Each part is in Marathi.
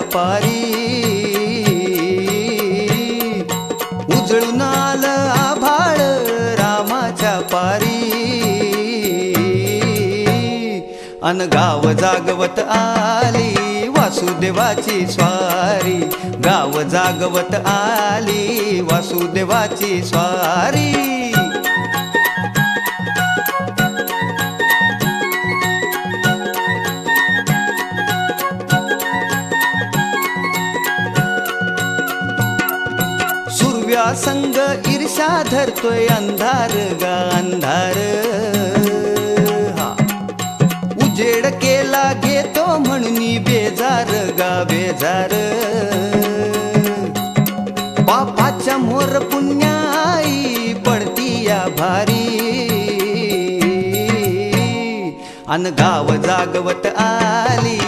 पारी उजळून आलं आभाळ रामाच्या पारी. अन गाव जागवत आली वासुदेवाची स्वारी. गाव जागवत आली वासुदेवाची स्वारी. व्यासंग संग ईर्षा धरतोय अंधार गा अंधार. हा. उजेड केला घेतो म्हणून बेजार गा बेजार. पापाच्या मोर पुण्याई पडती या भारी. अन गाव जागवत आली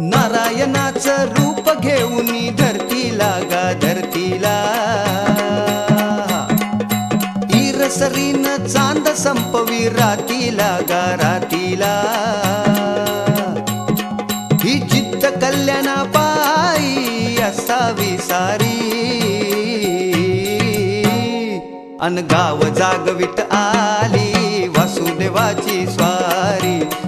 नारायणाचं रूप घेऊन धरतीला गा धरतीला. इरसरीन चांद संपवी रातीला गा रातीला. ही चित्त कल्याणा पायी असावी सारी. अन गाव जागवित आली वासुदेवाची स्वारी.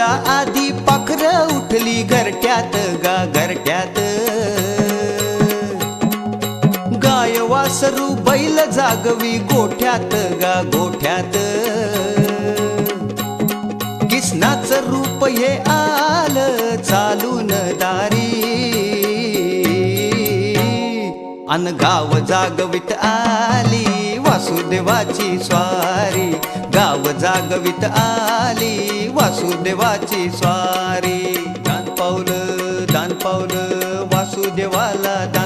तुमच्या आधी पाखर उठली घरट्यात गा घरट्यात. गाय वासरू बैल जागवी गोठ्यात गा गोठ्यात. किसनाचं रूप हे आलं चालून दारी. अन गाव जागवित आली वासुदेवाची स्वारी. गाव आली वासुदेवाची स्वारी. दान पावलं दान पावलं वासुदेवाला